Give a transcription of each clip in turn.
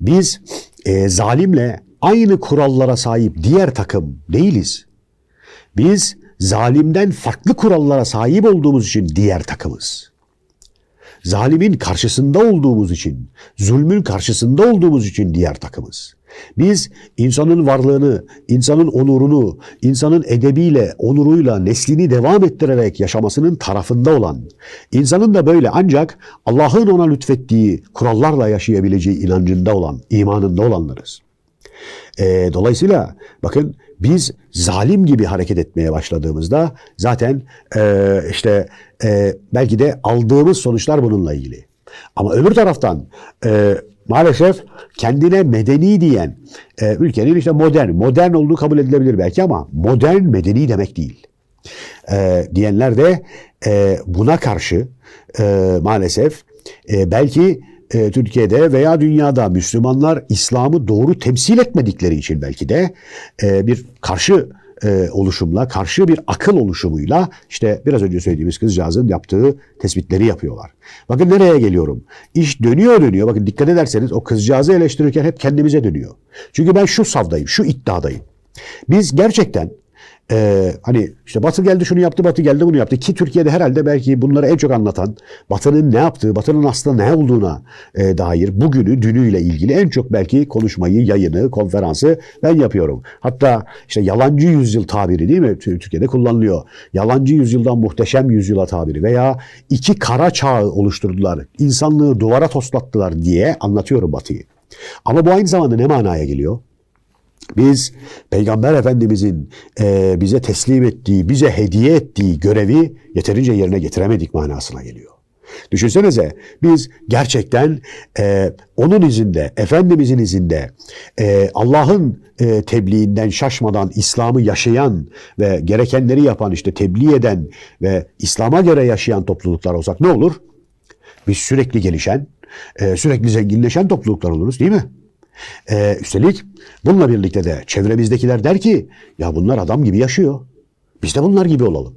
biz e, zalimle aynı kurallara sahip diğer takım değiliz. Biz zalimden farklı kurallara sahip olduğumuz için diğer takımız. Zalimin karşısında olduğumuz için, zulmün karşısında olduğumuz için diğer takımız. Biz insanın varlığını, insanın onurunu, insanın edebiyle, onuruyla, neslini devam ettirerek yaşamasının tarafında olan, insanın da böyle ancak Allah'ın ona lütfettiği kurallarla yaşayabileceği inancında olan, imanında olanlarız. E, dolayısıyla bakın biz zalim gibi hareket etmeye başladığımızda zaten e, işte e, belki de aldığımız sonuçlar bununla ilgili. Ama öbür taraftan e, maalesef kendine medeni diyen e, ülkenin işte modern, modern olduğu kabul edilebilir belki ama modern medeni demek değil. E, diyenler de e, buna karşı e, maalesef e, belki e, Türkiye'de veya dünyada Müslümanlar İslam'ı doğru temsil etmedikleri için belki de e, bir karşı e, oluşumla, karşı bir akıl oluşumuyla işte biraz önce söylediğimiz kızcağızın yaptığı tespitleri yapıyorlar. Bakın nereye geliyorum? İş dönüyor dönüyor. Bakın dikkat ederseniz o kızcağızı eleştirirken hep kendimize dönüyor. Çünkü ben şu savdayım, şu iddiadayım. Biz gerçekten ee, hani işte Batı geldi şunu yaptı, Batı geldi bunu yaptı. Ki Türkiye'de herhalde belki bunları en çok anlatan Batı'nın ne yaptığı, Batı'nın aslında ne olduğuna e, dair bugünü, dünüyle ilgili en çok belki konuşmayı, yayını, konferansı ben yapıyorum. Hatta işte yalancı yüzyıl tabiri değil mi Türkiye'de kullanılıyor. Yalancı yüzyıldan muhteşem yüzyıla tabiri veya iki kara çağı oluşturdular. insanlığı duvara toslattılar diye anlatıyorum Batı'yı. Ama bu aynı zamanda ne manaya geliyor? Biz Peygamber Efendimizin e, bize teslim ettiği, bize hediye ettiği görevi yeterince yerine getiremedik manasına geliyor. Düşünsenize biz gerçekten e, onun izinde, Efendimizin izinde e, Allah'ın e, tebliğinden şaşmadan İslam'ı yaşayan ve gerekenleri yapan işte tebliğ eden ve İslam'a göre yaşayan topluluklar olsak ne olur? Biz sürekli gelişen, e, sürekli zenginleşen topluluklar oluruz değil mi? Ee, üstelik bununla birlikte de çevremizdekiler der ki ya bunlar adam gibi yaşıyor. Biz de bunlar gibi olalım.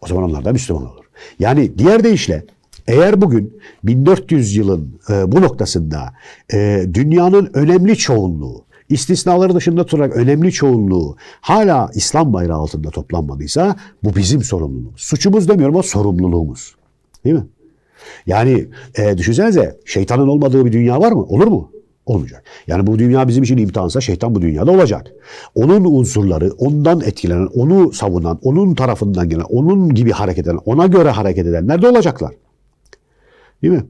O zaman onlar da Müslüman olur. Yani diğer deyişle eğer bugün 1400 yılın e, bu noktasında e, dünyanın önemli çoğunluğu, istisnaları dışında tutarak önemli çoğunluğu hala İslam bayrağı altında toplanmadıysa bu bizim sorumluluğumuz. Suçumuz demiyorum ama sorumluluğumuz. Değil mi? Yani e, düşünsenize şeytanın olmadığı bir dünya var mı? Olur mu? Olmayacak. Yani bu dünya bizim için imtihansa şeytan bu dünyada olacak. Onun unsurları, ondan etkilenen, onu savunan, onun tarafından gelen, onun gibi hareket eden, ona göre hareket edenler de olacaklar. Değil mi?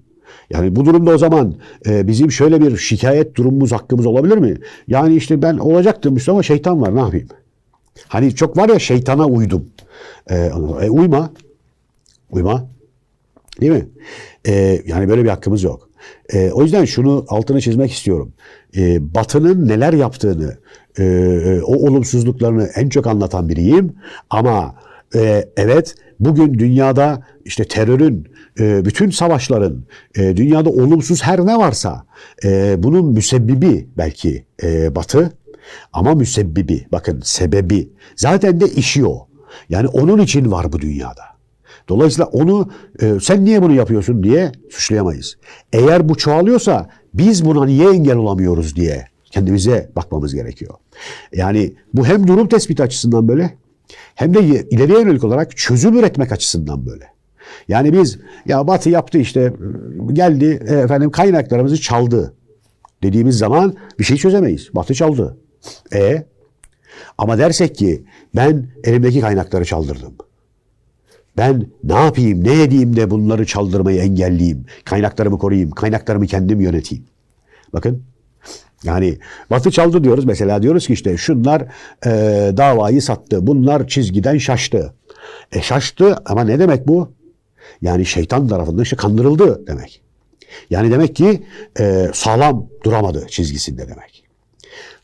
Yani bu durumda o zaman e, bizim şöyle bir şikayet durumumuz, hakkımız olabilir mi? Yani işte ben olacaktım Müslüman ama şeytan var ne yapayım? Hani çok var ya şeytana uydum. E, e, uyma. Uyma. Değil mi? E, yani böyle bir hakkımız yok. E, o yüzden şunu altını çizmek istiyorum. E, Batı'nın neler yaptığını, e, o olumsuzluklarını en çok anlatan biriyim. Ama e, evet bugün dünyada işte terörün, e, bütün savaşların, e, dünyada olumsuz her ne varsa e, bunun müsebbibi belki e, Batı. Ama müsebbibi, bakın sebebi, zaten de işi o. Yani onun için var bu dünyada. Dolayısıyla onu e, sen niye bunu yapıyorsun diye suçlayamayız. Eğer bu çoğalıyorsa biz buna niye engel olamıyoruz diye kendimize bakmamız gerekiyor. Yani bu hem durum tespiti açısından böyle hem de ileriye yönelik olarak çözüm üretmek açısından böyle. Yani biz ya Batı yaptı işte geldi e, efendim kaynaklarımızı çaldı dediğimiz zaman bir şey çözemeyiz. Batı çaldı. E ama dersek ki ben elimdeki kaynakları çaldırdım. Ben ne yapayım, ne edeyim de bunları çaldırmayı engelleyeyim. Kaynaklarımı koruyayım, kaynaklarımı kendim yöneteyim. Bakın yani Batı çaldı diyoruz mesela diyoruz ki işte şunlar e, davayı sattı, bunlar çizgiden şaştı. E şaştı ama ne demek bu? Yani şeytan tarafından işte kandırıldı demek. Yani demek ki e, sağlam duramadı çizgisinde demek.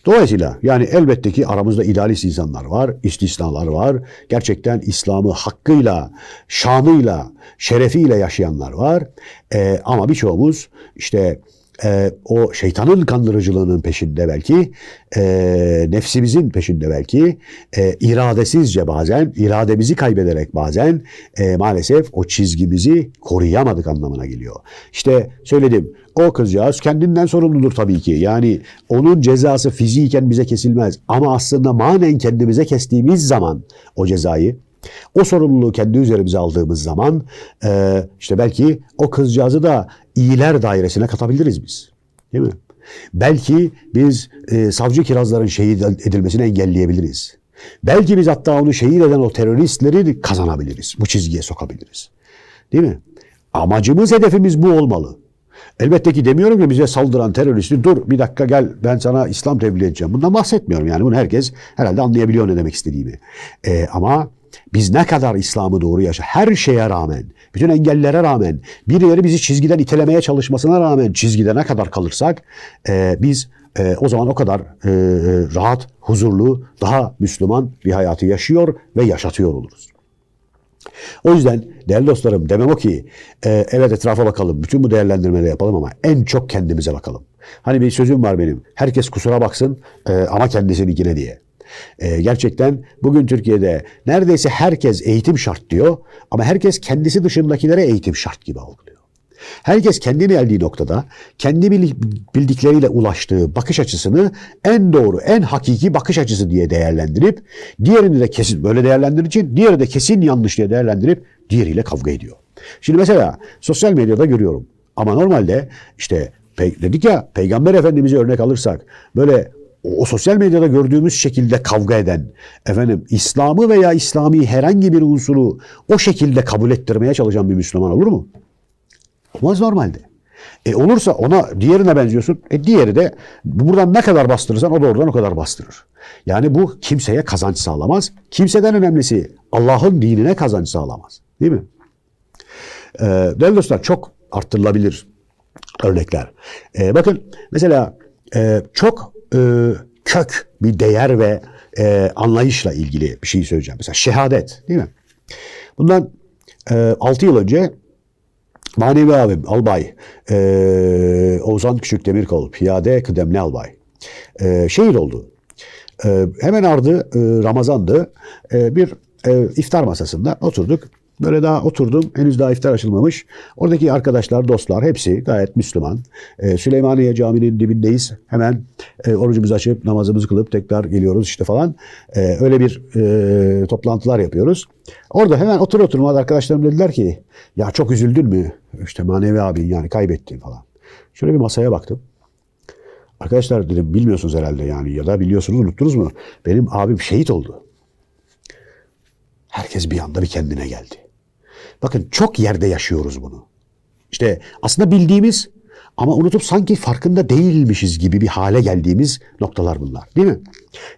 Dolayısıyla yani elbette ki aramızda idealist insanlar var, istisnalar var. Gerçekten İslam'ı hakkıyla, şanıyla, şerefiyle yaşayanlar var. Ee, ama birçoğumuz işte e, o şeytanın kandırıcılığının peşinde belki, e, nefsimizin peşinde belki, e, iradesizce bazen, irademizi kaybederek bazen e, maalesef o çizgimizi koruyamadık anlamına geliyor. İşte söyledim, o kızcağız kendinden sorumludur tabii ki. Yani onun cezası fiziken bize kesilmez. Ama aslında manen kendimize kestiğimiz zaman o cezayı, o sorumluluğu kendi üzerimize aldığımız zaman e, işte belki o kızcağızı da iyiler dairesine katabiliriz biz. Değil mi? Belki biz e, savcı kirazların şehit edilmesini engelleyebiliriz. Belki biz hatta onu şehit eden o teröristleri kazanabiliriz. Bu çizgiye sokabiliriz. Değil mi? Amacımız, hedefimiz bu olmalı. Elbette ki demiyorum ki bize saldıran teröristi dur bir dakika gel ben sana İslam tebliğ edeceğim. Bundan bahsetmiyorum yani bunu herkes herhalde anlayabiliyor ne demek istediğimi. Ee, ama biz ne kadar İslam'ı doğru yaşa her şeye rağmen, bütün engellere rağmen, birileri bizi çizgiden itelemeye çalışmasına rağmen çizgide ne kadar kalırsak e, biz e, o zaman o kadar e, rahat, huzurlu, daha Müslüman bir hayatı yaşıyor ve yaşatıyor oluruz. O yüzden değerli dostlarım demem o ki e, evet etrafa bakalım, bütün bu değerlendirmeleri yapalım ama en çok kendimize bakalım. Hani bir sözüm var benim, herkes kusura baksın e, ama kendisininkine diye. E, gerçekten bugün Türkiye'de neredeyse herkes eğitim şart diyor ama herkes kendisi dışındakilere eğitim şart gibi algılıyor. Herkes kendi geldiği noktada kendi bildikleriyle ulaştığı bakış açısını en doğru, en hakiki bakış açısı diye değerlendirip diğerini de kesin böyle değerlendirir için diğeri de kesin yanlış diye değerlendirip diğeriyle kavga ediyor. Şimdi mesela sosyal medyada görüyorum ama normalde işte dedik ya Peygamber Efendimiz'i örnek alırsak böyle o, sosyal medyada gördüğümüz şekilde kavga eden, efendim İslam'ı veya İslami herhangi bir unsuru o şekilde kabul ettirmeye çalışan bir Müslüman olur mu? Olmaz normalde. E olursa ona diğerine benziyorsun. E diğeri de buradan ne kadar bastırırsan o da oradan o kadar bastırır. Yani bu kimseye kazanç sağlamaz. Kimseden önemlisi Allah'ın dinine kazanç sağlamaz. Değil mi? Ee, değerli dostlar çok arttırılabilir örnekler. Ee, bakın mesela e, çok e, kök bir değer ve e, anlayışla ilgili bir şey söyleyeceğim. Mesela şehadet değil mi? Bundan e, 6 yıl önce Manevi abim albay e, Ozan Küçük Demirkol piyade kıdemli albay e, şehit oldu. E, hemen ardı e, Ramazan'dı. E, bir e, iftar masasında oturduk. Böyle daha oturdum. Henüz daha iftar açılmamış. Oradaki arkadaşlar, dostlar hepsi gayet Müslüman. Ee, Süleymaniye Camii'nin dibindeyiz. Hemen e, orucumuzu açıp namazımızı kılıp tekrar geliyoruz işte falan. Ee, öyle bir e, toplantılar yapıyoruz. Orada hemen otur oturmaz arkadaşlarım dediler ki ya çok üzüldün mü? İşte manevi abi yani kaybettin falan. Şöyle bir masaya baktım. Arkadaşlar dedim bilmiyorsunuz herhalde yani ya da biliyorsunuz unuttunuz mu? Benim abim şehit oldu. Herkes bir anda bir kendine geldi. Bakın çok yerde yaşıyoruz bunu. İşte aslında bildiğimiz ama unutup sanki farkında değilmişiz gibi bir hale geldiğimiz noktalar bunlar. Değil mi?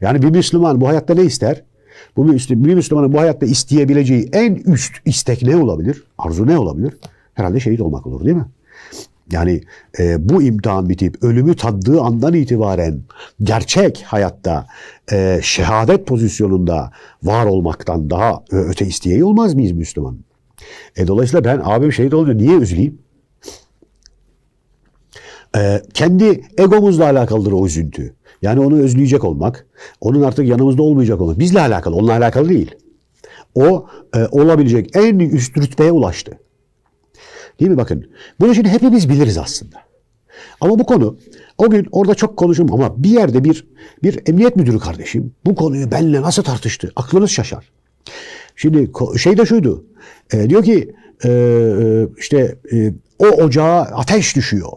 Yani bir Müslüman bu hayatta ne ister? Bu bir Müslümanın bu hayatta isteyebileceği en üst istek ne olabilir? Arzu ne olabilir? Herhalde şehit olmak olur değil mi? Yani e, bu imtihan bitip ölümü taddığı andan itibaren gerçek hayatta e, şehadet pozisyonunda var olmaktan daha öte isteyeyi olmaz mıyız Müslüman? E, dolayısıyla ben abim şehit olunca niye üzüleyim? E, kendi egomuzla alakalıdır o üzüntü. Yani onu özleyecek olmak, onun artık yanımızda olmayacak olmak. Bizle alakalı, onunla alakalı değil. O e, olabilecek en üst rütbeye ulaştı. Değil mi bakın? Bunu şimdi hepimiz biliriz aslında. Ama bu konu o gün orada çok konuşum ama bir yerde bir bir emniyet müdürü kardeşim bu konuyu benimle nasıl tartıştı? Aklınız şaşar. Şimdi şey de şuydu. E, diyor ki e, e, işte e, o ocağa ateş düşüyor.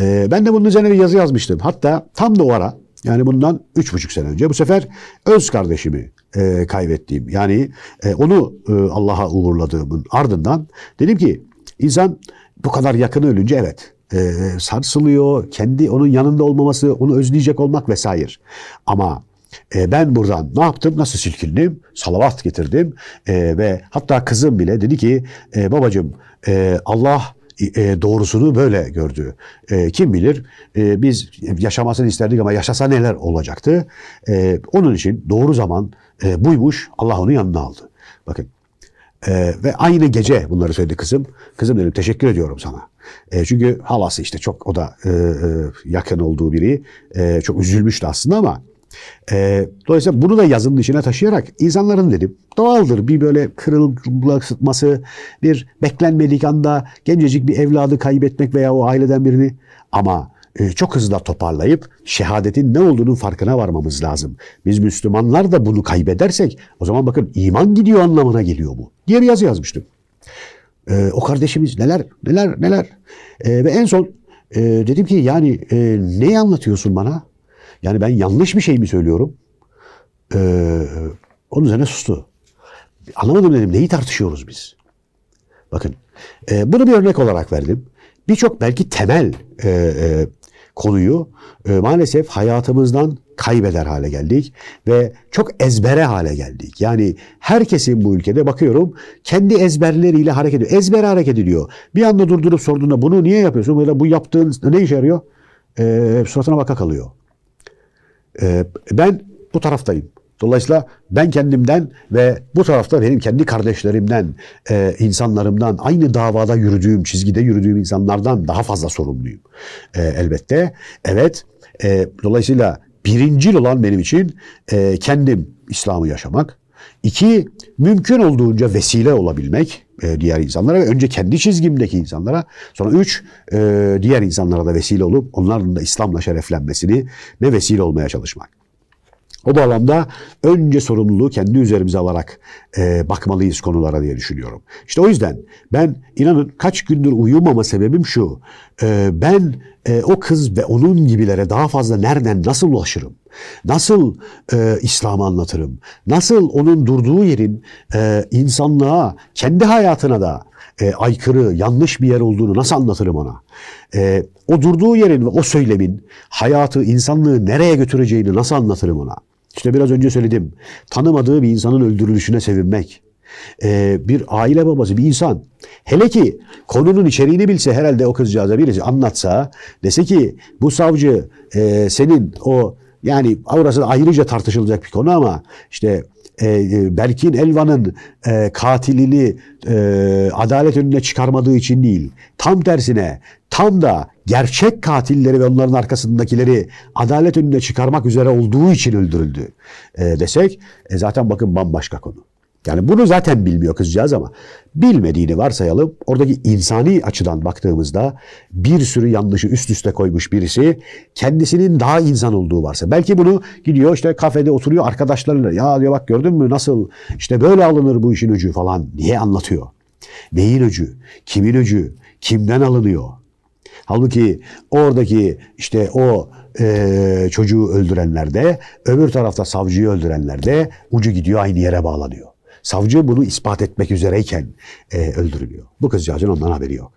E, ben de bunun üzerine bir yazı yazmıştım. Hatta tam da o ara yani bundan üç buçuk sene önce bu sefer öz kardeşimi e, kaybettiğim yani e, onu e, Allah'a uğurladığımın ardından dedim ki insan bu kadar yakını ölünce evet e, sarsılıyor. Kendi onun yanında olmaması, onu özleyecek olmak vesaire. Ama e, ben buradan ne yaptım? Nasıl silkindim? Salavat getirdim. E, ve hatta kızım bile dedi ki e, babacığım e, Allah e, doğrusunu böyle gördü. E, kim bilir e, biz yaşamasını isterdik ama yaşasa neler olacaktı. E, onun için doğru zaman e, buymuş Allah onu yanına aldı. Bakın Ee, ve aynı gece bunları söyledi kızım. Kızım dedim teşekkür ediyorum sana. E, çünkü halası işte çok o da e, e, yakın olduğu biri. E, çok üzülmüştü aslında ama e, dolayısıyla bunu da yazının içine taşıyarak insanların dedim doğaldır bir böyle kırılma sıkması, bir beklenmedik anda gencecik bir evladı kaybetmek veya o aileden birini ama e, çok hızlı toparlayıp şehadetin ne olduğunun farkına varmamız lazım. Biz Müslümanlar da bunu kaybedersek o zaman bakın iman gidiyor anlamına geliyor bu diye bir yazı yazmıştım. E, o kardeşimiz neler neler neler e, ve en son e, dedim ki yani e, neyi anlatıyorsun bana? Yani ben yanlış bir şey mi söylüyorum? E, onun üzerine sustu. Anlamadım dedim neyi tartışıyoruz biz? Bakın e, bunu bir örnek olarak verdim. Birçok belki temel e, e, konuyu e, maalesef hayatımızdan kaybeder hale geldik ve çok ezbere hale geldik. Yani herkesin bu ülkede bakıyorum kendi ezberleriyle hareket ediyor. Ezbere hareket ediyor. Bir anda durdurup sorduğunda bunu niye yapıyorsun? Böyle bu yaptığın ne işe yarıyor? E, suratına baka kalıyor. E, ben bu taraftayım. Dolayısıyla ben kendimden ve bu tarafta benim kendi kardeşlerimden, e, insanlarımdan, aynı davada yürüdüğüm, çizgide yürüdüğüm insanlardan daha fazla sorumluyum. E, elbette. Evet. E, dolayısıyla birincil olan benim için e, kendim İslam'ı yaşamak. İki, mümkün olduğunca vesile olabilmek e, diğer insanlara ve önce kendi çizgimdeki insanlara. Sonra üç, e, diğer insanlara da vesile olup onların da İslam'la şereflenmesini ne vesile olmaya çalışmak. O bağlamda önce sorumluluğu kendi üzerimize alarak e, bakmalıyız konulara diye düşünüyorum. İşte o yüzden ben inanın kaç gündür uyumama sebebim şu. E, ben e, o kız ve onun gibilere daha fazla nereden nasıl ulaşırım? Nasıl e, İslam'ı anlatırım? Nasıl onun durduğu yerin e, insanlığa, kendi hayatına da e, aykırı, yanlış bir yer olduğunu nasıl anlatırım ona? E, o durduğu yerin ve o söylemin hayatı, insanlığı nereye götüreceğini nasıl anlatırım ona? İşte biraz önce söyledim. Tanımadığı bir insanın öldürülüşüne sevinmek. Ee, bir aile babası, bir insan. Hele ki konunun içeriğini bilse herhalde o kızcağıza birisi anlatsa dese ki bu savcı e, senin o yani orası ayrıca tartışılacak bir konu ama işte e, Berkin Elvan'ın e, katilini e, adalet önüne çıkarmadığı için değil. Tam tersine tam da gerçek katilleri ve onların arkasındakileri adalet önüne çıkarmak üzere olduğu için öldürüldü e, desek e, zaten bakın bambaşka konu. Yani bunu zaten bilmiyor kızcağız ama bilmediğini varsayalım. Oradaki insani açıdan baktığımızda bir sürü yanlışı üst üste koymuş birisi kendisinin daha insan olduğu varsa. Belki bunu gidiyor işte kafede oturuyor arkadaşlarıyla ya diyor bak gördün mü nasıl işte böyle alınır bu işin öcü falan diye anlatıyor. Neyin öcü? Kimin öcü? Kimden alınıyor? Halbuki oradaki işte o e, çocuğu öldürenler de öbür tarafta savcıyı öldürenler de ucu gidiyor aynı yere bağlanıyor. Savcı bunu ispat etmek üzereyken e, öldürülüyor. Bu kızcağızın ondan haberi yok.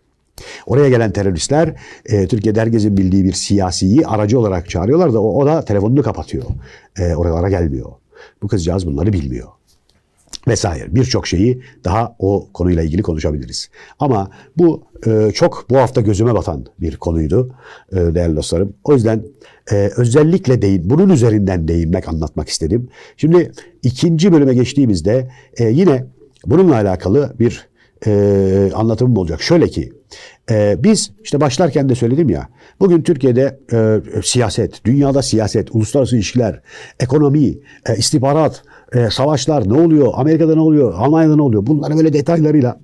Oraya gelen teröristler e, Türkiye'de herkesin bildiği bir siyasiyi aracı olarak çağırıyorlar da o, o da telefonunu kapatıyor. E, oralara gelmiyor. Bu kızcağız bunları bilmiyor vesaire birçok şeyi daha o konuyla ilgili konuşabiliriz. Ama bu e, çok bu hafta gözüme batan bir konuydu e, değerli dostlarım. O yüzden e, özellikle değil bunun üzerinden değinmek anlatmak istedim. Şimdi ikinci bölüme geçtiğimizde e, yine bununla alakalı bir e, anlatımım olacak. Şöyle ki e, biz işte başlarken de söyledim ya bugün Türkiye'de e, siyaset, dünyada siyaset, uluslararası ilişkiler, ekonomi, e, istihbarat, e, savaşlar ne oluyor, Amerika'da ne oluyor, Almanya'da ne oluyor bunları böyle detaylarıyla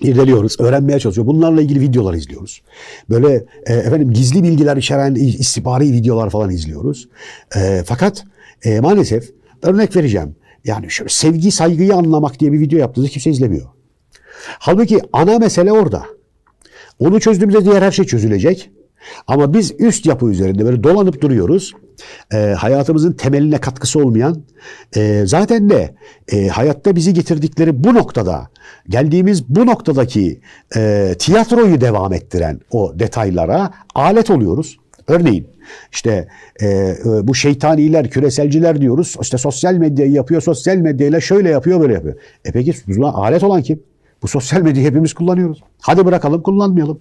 irdeliyoruz, öğrenmeye çalışıyoruz. Bunlarla ilgili videolar izliyoruz. Böyle e, efendim gizli bilgiler içeren istihbari videolar falan izliyoruz. E, fakat e, maalesef örnek vereceğim. Yani şöyle sevgi, saygıyı anlamak diye bir video yaptığınızda kimse izlemiyor. Halbuki ana mesele orada. Onu çözdüğümüzde diğer her şey çözülecek. Ama biz üst yapı üzerinde böyle dolanıp duruyoruz. E, hayatımızın temeline katkısı olmayan, e, zaten de e, hayatta bizi getirdikleri bu noktada, geldiğimiz bu noktadaki e, tiyatroyu devam ettiren o detaylara alet oluyoruz. Örneğin işte e, bu şeytaniler, küreselciler diyoruz. İşte sosyal medyayı yapıyor, sosyal medyayla şöyle yapıyor, böyle yapıyor. E peki buna alet olan kim? Bu sosyal medyayı hepimiz kullanıyoruz. Hadi bırakalım, kullanmayalım.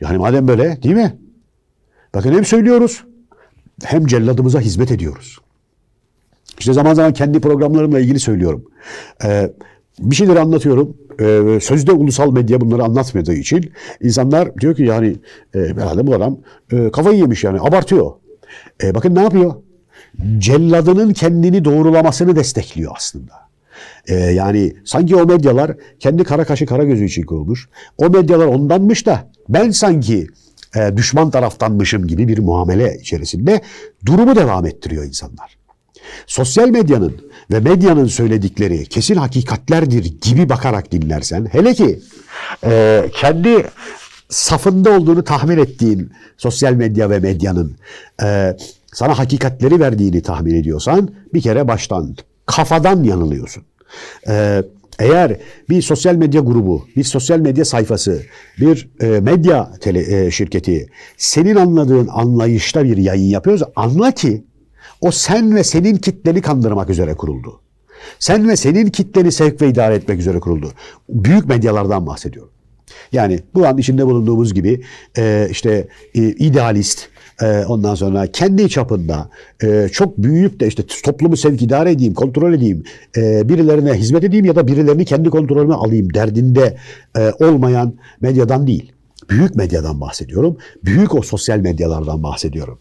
Yani madem böyle değil mi? Bakın hem söylüyoruz hem celladımıza hizmet ediyoruz. İşte zaman zaman kendi programlarımla ilgili söylüyorum. Ee, bir şeyleri anlatıyorum. Ee, sözde ulusal medya bunları anlatmadığı için insanlar diyor ki yani e, herhalde bu adam e, kafayı yemiş yani abartıyor. E, bakın ne yapıyor? Celladının kendini doğrulamasını destekliyor aslında. E, yani sanki o medyalar kendi kara kaşı kara gözü için kurulmuş. O medyalar ondanmış da ben sanki e, düşman taraftanmışım gibi bir muamele içerisinde durumu devam ettiriyor insanlar sosyal medyanın ve medyanın söyledikleri kesin hakikatlerdir gibi bakarak dinlersen, hele ki e, kendi safında olduğunu tahmin ettiğin sosyal medya ve medyanın e, sana hakikatleri verdiğini tahmin ediyorsan bir kere baştan kafadan yanılıyorsun. E, eğer bir sosyal medya grubu, bir sosyal medya sayfası, bir e, medya tele, e, şirketi senin anladığın anlayışta bir yayın yapıyorsa anla ki o sen ve senin kitleni kandırmak üzere kuruldu. Sen ve senin kitleni sevk ve idare etmek üzere kuruldu. Büyük medyalardan bahsediyorum. Yani bu an içinde bulunduğumuz gibi e, işte e, idealist, e, ondan sonra kendi çapında e, çok büyüyüp de işte toplumu sevk idare edeyim, kontrol edeyim, e, birilerine hizmet edeyim ya da birilerini kendi kontrolüme alayım derdinde e, olmayan medyadan değil. Büyük medyadan bahsediyorum. Büyük o sosyal medyalardan bahsediyorum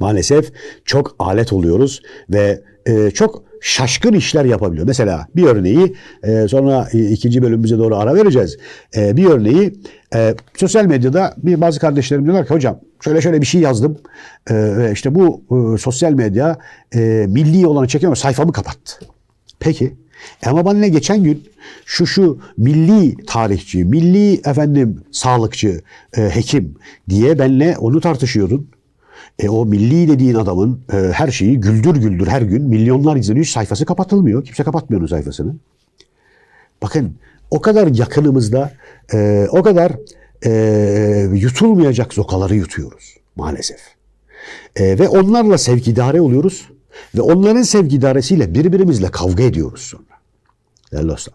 maalesef çok alet oluyoruz ve e, çok şaşkın işler yapabiliyor. Mesela bir örneği e, sonra e, ikinci bölümümüze doğru ara vereceğiz. E, bir örneği e, sosyal medyada bir bazı kardeşlerim diyorlar ki hocam şöyle şöyle bir şey yazdım e, işte bu e, sosyal medya e, milli olanı çekemiyor sayfamı kapattı. Peki ama bana ne geçen gün şu şu milli tarihçi, milli efendim sağlıkçı, e, hekim diye benle onu tartışıyordun. E o milli dediğin adamın e, her şeyi güldür güldür her gün milyonlar izleniyor. Sayfası kapatılmıyor. Kimse kapatmıyor onun sayfasını. Bakın o kadar yakınımızda e, o kadar e, yutulmayacak zokaları yutuyoruz maalesef. E, ve onlarla sevkidare oluyoruz. Ve onların sevkidaresiyle birbirimizle kavga ediyoruz sonra. Değerli dostlar.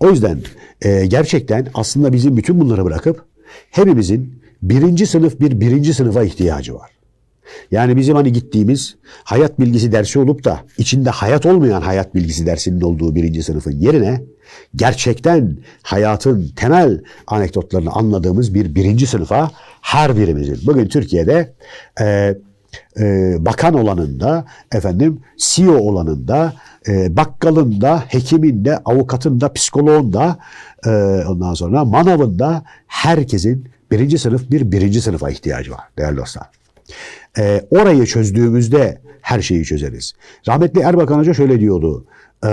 O yüzden e, gerçekten aslında bizim bütün bunları bırakıp hepimizin birinci sınıf bir birinci sınıfa ihtiyacı var. Yani bizim hani gittiğimiz hayat bilgisi dersi olup da içinde hayat olmayan hayat bilgisi dersinin olduğu birinci sınıfın yerine gerçekten hayatın temel anekdotlarını anladığımız bir birinci sınıfa her birimizin. Bugün Türkiye'de e, e, bakan olanında, efendim CEO olanında, e, bakkalında, hekiminde, avukatında, psikoloğunda, e, ondan sonra manavında herkesin birinci sınıf bir birinci sınıfa ihtiyacı var değerli dostlar. E, orayı çözdüğümüzde her şeyi çözeriz. Rahmetli Erbakan Hoca şöyle diyordu. E,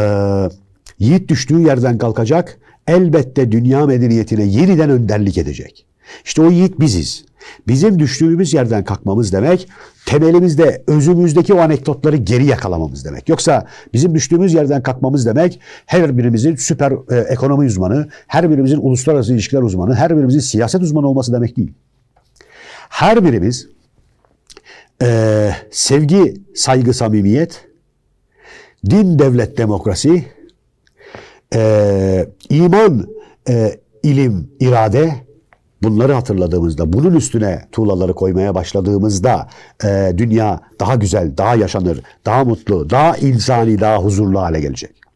yiğit düştüğü yerden kalkacak, elbette dünya medeniyetine yeniden önderlik edecek. İşte o yiğit biziz. Bizim düştüğümüz yerden kalkmamız demek temelimizde, özümüzdeki o anekdotları geri yakalamamız demek. Yoksa bizim düştüğümüz yerden kalkmamız demek her birimizin süper e, ekonomi uzmanı, her birimizin uluslararası ilişkiler uzmanı, her birimizin siyaset uzmanı olması demek değil. Her birimiz e, sevgi, saygı, samimiyet, din, devlet, demokrasi, e, iman, e, ilim, irade, Bunları hatırladığımızda, bunun üstüne tuğlaları koymaya başladığımızda e, dünya daha güzel, daha yaşanır, daha mutlu, daha insani, daha huzurlu hale gelecek.